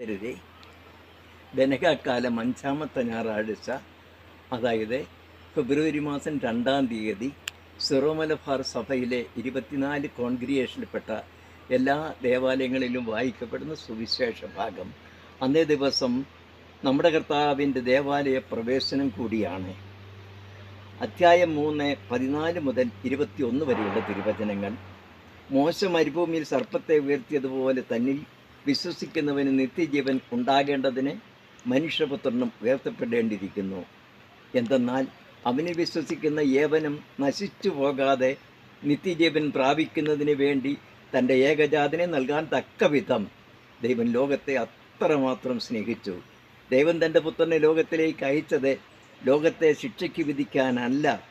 കരുതി ധനകാലം അഞ്ചാമത്തെ ഞായറാഴ്ച അതായത് ഫെബ്രുവരി മാസം രണ്ടാം തീയതി സിറോമലബാർ സഭയിലെ ഇരുപത്തിനാല് കോൺഗ്രിയേഷനിൽപ്പെട്ട എല്ലാ ദേവാലയങ്ങളിലും വായിക്കപ്പെടുന്ന സുവിശേഷ ഭാഗം. അന്നേ ദിവസം നമ്മുടെ കർത്താവിന്റെ ദേവാലയ പ്രവേശനം കൂടിയാണ്. അധ്യായം മൂന്ന് പതിനാല് മുതൽ ഇരുപത്തിയൊന്ന് വരെയുള്ള തിരുവചനങ്ങൾ. മോശ മരുഭൂമിയിൽ സർപ്പത്തെ ഉയർത്തിയതുപോലെ തന്നിൽ വിശ്വസിക്കുന്നവന് നിത്യജീവൻ ഉണ്ടാകേണ്ടതിന് മനുഷ്യപുത്രനും ഉയർത്തപ്പെടേണ്ടിയിരിക്കുന്നു. എന്തെന്നാൽ അവനെ വിശ്വസിക്കുന്ന ഏവനും നശിച്ചു പോകാതെ നിത്യജീവൻ പ്രാപിക്കുന്നതിന് വേണ്ടി തന്റെ ഏകജാതനെ നൽകാൻ തക്ക വിധം ദൈവം ലോകത്തെ അത്രമാത്രം സ്നേഹിച്ചു. ദൈവം തന്റെ പുത്രനെ ലോകത്തിലേക്ക് അയച്ചത് ലോകത്തെ ശിക്ഷയ്ക്ക് വിധിക്കാനല്ല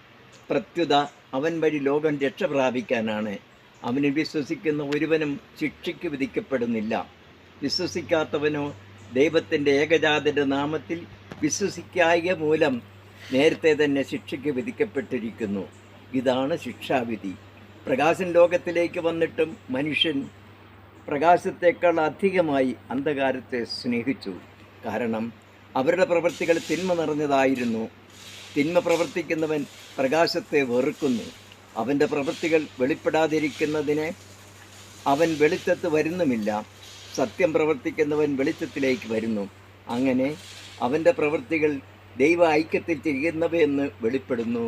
പ്രത്യുത അവൻ വഴി ലോകം രക്ഷ പ്രാപിക്കാനാണ്. വിശ്വസിക്കുന്ന ഒരുവനും ശിക്ഷയ്ക്ക് വിധിക്കപ്പെടുന്നില്ല. വിശ്വസിക്കാത്തവനോ ദൈവത്തിന്റെ ഏകജാതന്റെ നാമത്തിൽ വിശ്വസിക്കായ മൂലം നേരത്തെ തന്നെ ശിക്ഷയ്ക്ക് വിധിക്കപ്പെട്ടിരിക്കുന്നു. ഇതാണ് ശിക്ഷാവിധി. പ്രകാശൻ ലോകത്തിലേക്ക് വന്നിട്ടും മനുഷ്യൻ പ്രകാശത്തേക്കാൾ അധികമായി അന്ധകാരത്തെ സ്നേഹിച്ചു. കാരണം അവരുടെ പ്രവൃത്തികൾ തിന്മ നിറഞ്ഞതായിരുന്നു. തിന്മ പ്രവർത്തിക്കുന്നവൻ പ്രകാശത്തെ വെറുക്കുന്നു. അവന്റെ പ്രവൃത്തികൾ വെളിപ്പെടാതിരിക്കുന്നതിന് അവൻ വെളിച്ചത്ത് വരുന്നുമില്ല. സത്യം പ്രവർത്തിക്കുന്നവൻ വെളിച്ചത്തിലേക്ക് വരുന്നു. അങ്ങനെ അവന്റെ പ്രവൃത്തികൾ ദൈവ ഐക്യത്തിൽ ചെയ്യുന്നവയെന്ന് വെളിപ്പെടുന്നു.